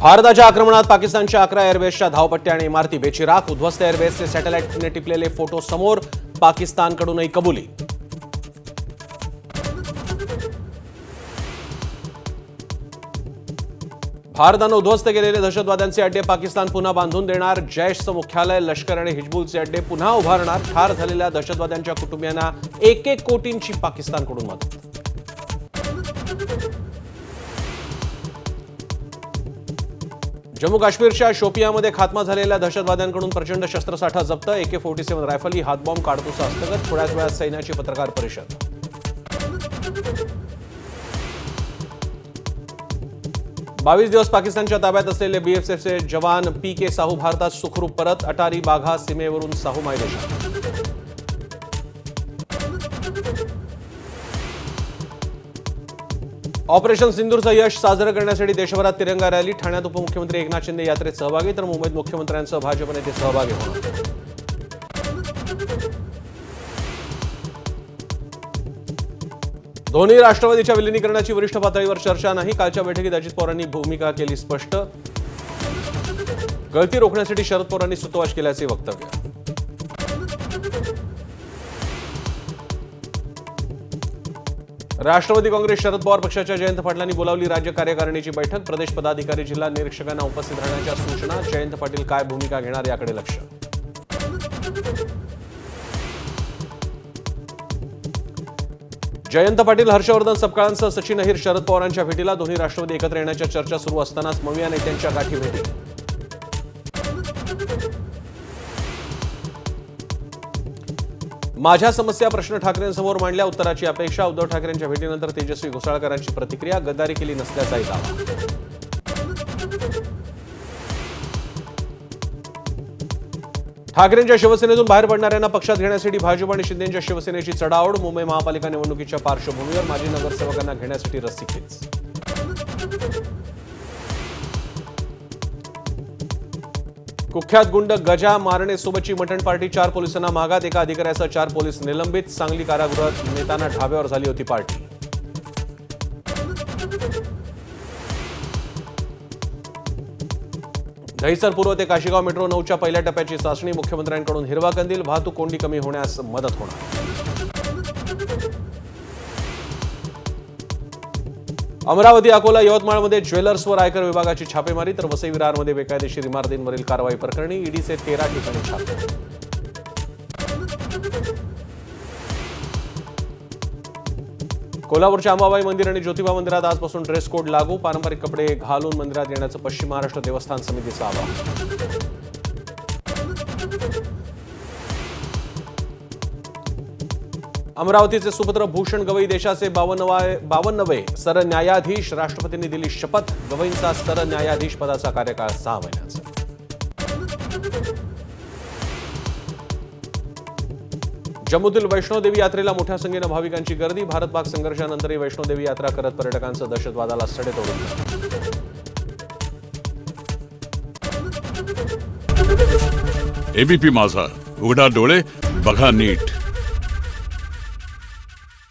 भारताच्या आक्रमणात पाकिस्तानच्या अकरा एअरबेसच्या धावपट्ट्या आणि इमारती बेचिराख उद्ध्वस्त एअरबेसचे सॅटेलाइटने टिपलेले फोटो समोर पाकिस्तानकडूनही कबुली. भारतानं उद्ध्वस्त केलेले दहशतवाद्यांचे अड्डे पाकिस्तान पुन्हा बांधून देणार. जैशचं मुख्यालय लष्कर आणि हिजबुलचे अड्डे पुन्हा उभारणार. ठार झालेल्या दहशतवाद्यांच्या कुटुंबियांना एक एक कोटींची पाकिस्तानकडून मदत. जम्मू काश्मीरच्या शोपियामध्ये खात्मा झालेल्या दहशतवाद्यांकडून प्रचंड शस्त्रसाठा जप्त. एके फोर्टी सेव्हन रायफली हातबॉम्ब काडतुसा हस्तगत थोड्याच वेळात सैन्याची पत्रकार परिषद. बावीस दिवस पाकिस्तानच्या ताब्यात असलेले बीएसएफचे जवान पी के साहू भारतात सुखरूप परत अटारी बाघा सीमेवरून साहू मायदेश. ऑपरेशन सिंदूरचं यश साजरं करण्यासाठी देशभरात तिरंगा रॅली ठाण्यात उपमुख्यमंत्री एकनाथ शिंदे यात्रेत सहभागी तर मुंबईत मुख्यमंत्र्यांसह भाजप नेते सहभागी होणार. धोनी राष्ट्रवादीच्या विलिनीकरणाची वरिष्ठ पातळीवर चर्चा नाही. कालच्या बैठकीत अजित पवारांनी भूमिका केली स्पष्ट. गळती रोखण्यासाठी शरद पवारांनी सुतोवाच केल्याचे वक्तव्य. राष्ट्रवादी काँग्रेस शरद पवार पक्षाच्या जयंत पाटलांनी बोलावली राज्य कार्यकारिणीची बैठक. प्रदेश पदाधिकारी जिल्हा निरीक्षकांना उपस्थित राहण्याच्या सूचना. जयंत पाटील काय भूमिका घेणार याकडे लक्ष. जयंत पाटील हर्षवर्धन सपकाळांसह सचिन अहिर शरद पवारांच्या भेटीला दोन्ही राष्ट्रवादी एकत्र येण्याच्या चर्चा सुरू असतानाच मविया नेत्यांच्या गाठी भेटी. माझ्या समस्या प्रश्न ठाकरेंसमोर मांडल्या उत्तराची अपेक्षा उद्धव ठाकरेंच्या भेटीनंतर तेजस्वी घोसाळकरांची प्रतिक्रिया गद्दारी केली नसल्याचाही दावा. ठाकरेंच्या शिवसेनेतून बाहेर पडणाऱ्यांना पक्षात घेण्यासाठी भाजप आणि शिंदेच्या शिवसेनेची चढाओढ. मुंबई महापालिका निवडणुकीच्या पार्श्वभूमीवर माजी नगरसेवकांना घेण्यासाठी रस्सीखेच कुख्यात गुंड गजा मारणे सोबतची मटण पार्टी चार पोलिसांना मागात एका अधिकाऱ्यासह चार पोलीस निलंबित. सांगली कारागृहात नेताना ढाब्यावर झाली होती पार्टी. दहिसर पूर्व ते काशीगाव मेट्रो नऊच्या पहिल्या टप्प्याची चाचणी. मुख्यमंत्र्यांकडून हिरवा कंदील वाहतूक कोंडी कमी होण्यास मदत होणार. अमरावती अकोला यवतमाळमध्ये ज्वेलर्सवर आयकर विभागाची छापेमारी तर वसई विरारमध्ये बेकायदेशीर इमारतींवरील कारवाई प्रकरणी ईडीचे तेरा ठिकाणी छापे. कोल्हापूरच्या अंबाबाई मंदिर आणि ज्योतिबा मंदिरात आजपासून ड्रेस कोड लागू. पारंपरिक कपडे घालून मंदिरात येण्याचं पश्चिम महाराष्ट्र देवस्थान समितीचं आवाहन. अमरावतीचे सुपुत्र भूषण गवई देशाचे बावन्नवाय बावन्नवे सरन्यायाधीश राष्ट्रपतींनी दिली शपथ. गवईंचा सरन्यायाधीश पदाचा कार्यकाळ सहा महिन्याचा. जम्मूतील वैष्णोदेवी यात्रेला मोठ्या संख्येनं भाविकांची गर्दी. भारत पाक संघर्षानंतरही वैष्णोदेवी यात्रा करत पर्यटकांचं दहशतवादाला सडे तोडून एबीपी माझा. उघडा डोळे बघा नीट.